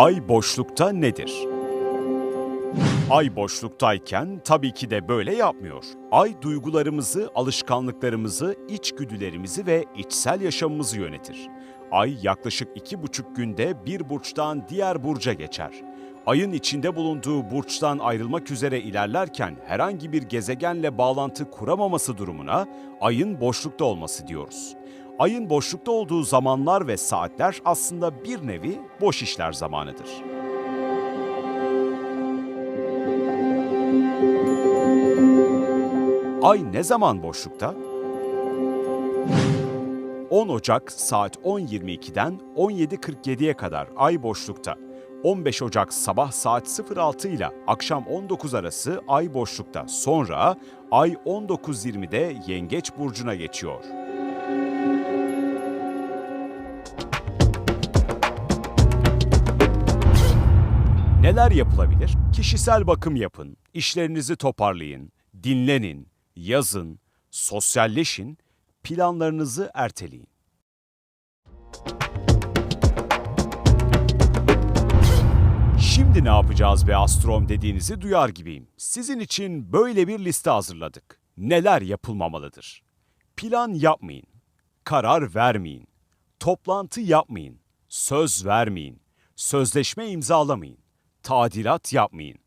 Ay boşlukta nedir? Ay boşluktayken tabii ki de böyle yapmıyor. Ay duygularımızı, alışkanlıklarımızı, içgüdülerimizi ve içsel yaşamımızı yönetir. Ay yaklaşık iki buçuk günde bir burçtan diğer burca geçer. Ayın içinde bulunduğu burçtan ayrılmak üzere ilerlerken herhangi bir gezegenle bağlantı kuramaması durumuna ayın boşlukta olması diyoruz. Ayın boşlukta olduğu zamanlar ve saatler aslında bir nevi boş işler zamanıdır. Ay ne zaman boşlukta? 10 Ocak saat 10.22'den 17.47'ye kadar ay boşlukta. 15 Ocak sabah saat 06 ile akşam 19 arası ay boşlukta. Sonra ay 19.20'de Yengeç burcuna geçiyor. Neler yapılabilir? Kişisel bakım yapın, işlerinizi toparlayın, dinlenin, yazın, sosyalleşin, planlarınızı erteleyin. Şimdi ne yapacağız be Astrom dediğinizi duyar gibiyim. Sizin için böyle bir liste hazırladık. Neler yapılmamalıdır? Plan yapmayın. Karar vermeyin. Toplantı yapmayın. Söz vermeyin. Sözleşme imzalamayın. Tadilat yapmayın.